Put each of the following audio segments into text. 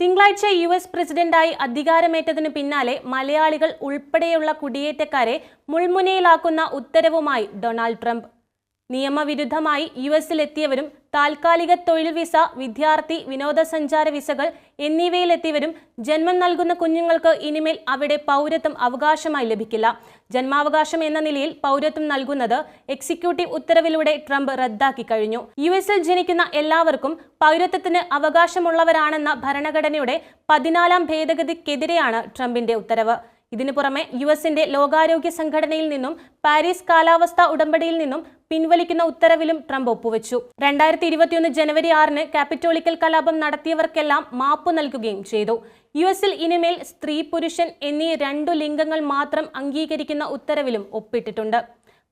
തിങ്കളാഴ്ച U S പ്രസിഡന്റായി അധികാരമേറ്റതിനു പിന്നാലെ മലയാളികൾ ഉൾപ്പെടെയുള്ള കുടിയേറ്റക്കാരെ മുൾമുനയിലാക്കുന്ന ഉത്തരവുമായി ഡൊണാൾഡ് ട്രംപ്. നിയമവിരുദ്ധമായി യു എസിലെത്തിയവരും താൽക്കാലിക തൊഴിൽ വിസ വിദ്യാർത്ഥി വിനോദസഞ്ചാര വിസകൾ എന്നിവയിലെത്തിയവരും ജന്മം നൽകുന്ന കുഞ്ഞുങ്ങൾക്ക് ഇനിമേൽ അവിടെ പൗരത്വം അവകാശമായി ലഭിക്കില്ല. ജന്മാവകാശം എന്ന നിലയിൽ പൗരത്വം നൽകുന്നത് എക്സിക്യൂട്ടീവ് ഉത്തരവിലൂടെ ട്രംപ് റദ്ദാക്കി കഴിഞ്ഞു. യു എസിൽ ജനിക്കുന്ന എല്ലാവർക്കും പൗരത്വത്തിന് അവകാശമുള്ളവരാണെന്ന ഭരണഘടനയുടെ പതിനാലാം ഭേദഗതിക്കെതിരെയാണ് ട്രംപിന്റെ ഉത്തരവ്. ഇതിനു പുറമെ യു എസിന്റെ ലോകാരോഗ്യ സംഘടനയിൽ നിന്നും പാരീസ് കാലാവസ്ഥാ ഉടമ്പടിയിൽ നിന്നും പിൻവലിക്കുന്ന ഉത്തരവിലും ട്രംപ് ഒപ്പുവെച്ചു. രണ്ടായിരത്തി ഇരുപത്തിയൊന്ന് ജനുവരി ആറിന് കാപ്പിറ്റോളിക്കൽ കലാപം നടത്തിയവർക്കെല്ലാം മാപ്പ് നൽകുകയും ചെയ്തു. യു എസിൽ ഇനിമേൽ സ്ത്രീ പുരുഷൻ എന്നീ രണ്ടു ലിംഗങ്ങൾ മാത്രം അംഗീകരിക്കുന്ന ഉത്തരവിലും ഒപ്പിട്ടിട്ടുണ്ട്.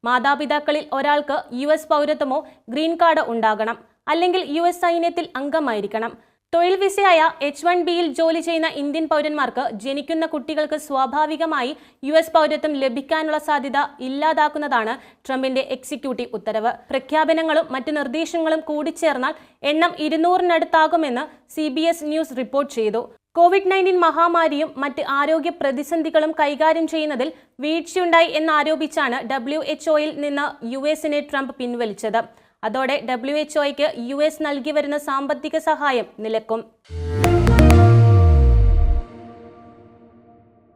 മാതാപിതാക്കളിൽ ഒരാൾക്ക് യു പൗരത്വമോ ഗ്രീൻ കാർഡ് ഉണ്ടാകണം. അല്ലെങ്കിൽ യു എസ് സൈന്യത്തിൽ അംഗമായിരിക്കണം. തൊഴിൽ വിസയായ എച്ച് വൺ ബിയിൽ ജോലി ചെയ്യുന്ന ഇന്ത്യൻ പൗരന്മാർക്ക് ജനിക്കുന്ന കുട്ടികൾക്ക് സ്വാഭാവികമായി യു എസ് പൗരത്വം ലഭിക്കാനുള്ള സാധ്യത ഇല്ലാതാക്കുന്നതാണ് ട്രംപിന്റെ എക്സിക്യൂട്ടീവ് ഉത്തരവ്. പ്രഖ്യാപനങ്ങളും മറ്റു നിർദ്ദേശങ്ങളും കൂടിച്ചേർന്നാൽ എണ്ണം ഇരുന്നൂറിനടുത്താകുമെന്ന് C B S news report ചെയ്തു. കോവിഡ് നയന്റീൻ മഹാമാരിയും മറ്റ് ആരോഗ്യ പ്രതിസന്ധികളും കൈകാര്യം ചെയ്യുന്നതിൽ വീഴ്ചയുണ്ടായി എന്നാരോപിച്ചാണ് ഡബ്ല്യു എച്ച്ഒയിൽ നിന്ന് യു എസിനെ ട്രംപ് പിൻവലിച്ചത്. അതോടെ ഡബ്ല്യു എച്ച്ഒയ്ക്ക് യു എസ് നൽകി വരുന്ന സാമ്പത്തിക സഹായം നിലക്കും.